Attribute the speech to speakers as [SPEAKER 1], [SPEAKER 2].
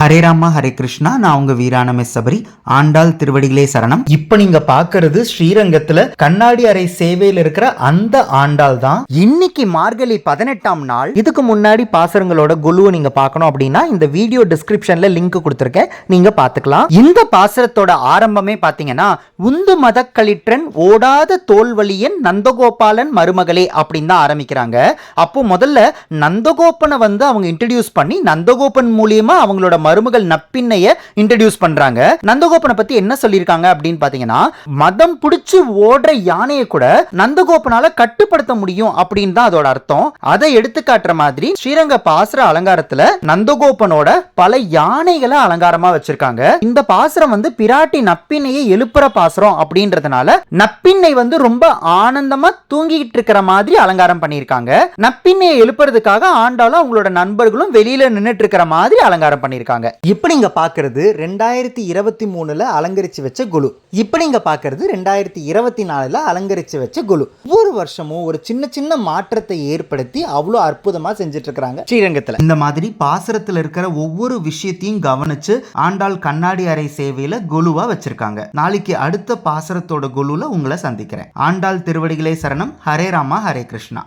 [SPEAKER 1] ஹரே ராமா ஹரே கிருஷ்ணா. நான் உங்க வீரான மெஸ்ஸபரி ஆண்டாள் திருவடிகளே சரணம். இப்ப நீங்க பாக்குறது ஸ்ரீரங்கத்துல கண்ணாடி அறை சேவையில் இருக்கிற அந்த ஆண்டாள் தான். இன்னைக்கு மார்கழி பதினெட்டாம் நாள். இதுக்கு முன்னாடி பாசரங்களோட குழுவை நீங்க பார்க்கணும் அப்படின்னா இந்த வீடியோ டிஸ்கிரிப்ஷன்ல லிங்க் கொடுத்துருக்கேன். நீங்க பாத்துக்கலாம் இந்த பாசரத்தோட ஆரம்பமே பாத்தீங்கன்னா உந்து மத கழிற்றன் ஓடாத தோல்வழியன் நந்தகோபாலன் மருமகளே அப்படின்னு தான் ஆரம்பிக்கிறாங்க. அப்போ முதல்ல நந்தகோபனை வந்து அவங்க இன்ட்ரடியூஸ் பண்ணி நந்தகோபன் மூலியமா அவங்களோட மருமகள் நப்பின்னைய இன்ட்ரடியூஸ் பண்றாங்க. நந்தகோபனை பத்தி என்ன சொல்லியிருக்காங்க அப்படின்னு பாத்தீங்கன்னா மதம் பிடிச்சு ஓடுற யானையை கூட நந்தகோபனால கட்டுப்படுத்த முடியும் அப்படின்னு தான் அதோட அர்த்தம். அதை எடுத்து காட்டுற மாதிரி ஸ்ரீரங்க பாசுர அலங்காரத்துல நந்தகோபனோட பல யானைகளை அலங்காரமா வச்சிருக்காங்க. இந்த பாசுரம் வந்து பிராட்டி நப்பின்னையை எழுப்புற பாசுரம் அப்படின்றதுனால நப்பின்னை வந்து ரொம்ப ஆனந்தமா தூங்கிட்டு இருக்கிற மாதிரி அலங்காரம் பண்ணியிருக்காங்க. நப்பின்னையை எழுப்புறதுக்காக ஆண்டாலும் அவங்களோட நண்பர்களும் வெளியில நின்னுட்டு இருக்கிற மாதிரி அலங்காரம் பண்ணியிருக்காங்க. இப்போ நீங்க பாக்குறது ரெண்டாயிரத்தி இருபத்தி மூணுல அலங்கரிச்சு வச்ச குழு. இப்போ நீங்க பாக்குறது ரெண்டாயிரத்தி இருபத்தி நாலுல அலங்கரிச்சு வச்ச குழு. ஒவ்வொரு வருஷமும் ஒரு சின்ன சின்ன மாற்றத்தை ஏற்படுத்தி அவ்வளோ அற்புதமா செஞ்சுட்டு இருக்கிறாங்க ஸ்ரீரங்கத்துல. இந்த மாதிரி பாசுரத்துல இருக்கிற ஒவ்வொரு விஷயத்தையும் கவனிச்சு ஆண்டாள் கண்ணாடி அறை சேவையில குழுவா வச்சிருக்காங்க. நாளைக்கு அடுத்த பாசுரத்தோட குழுல உங்களை சந்திக்கிறேன். ஆண்டாள் திருவடிகளே சரணம். ஹரே ராமா ஹரே கிருஷ்ணா.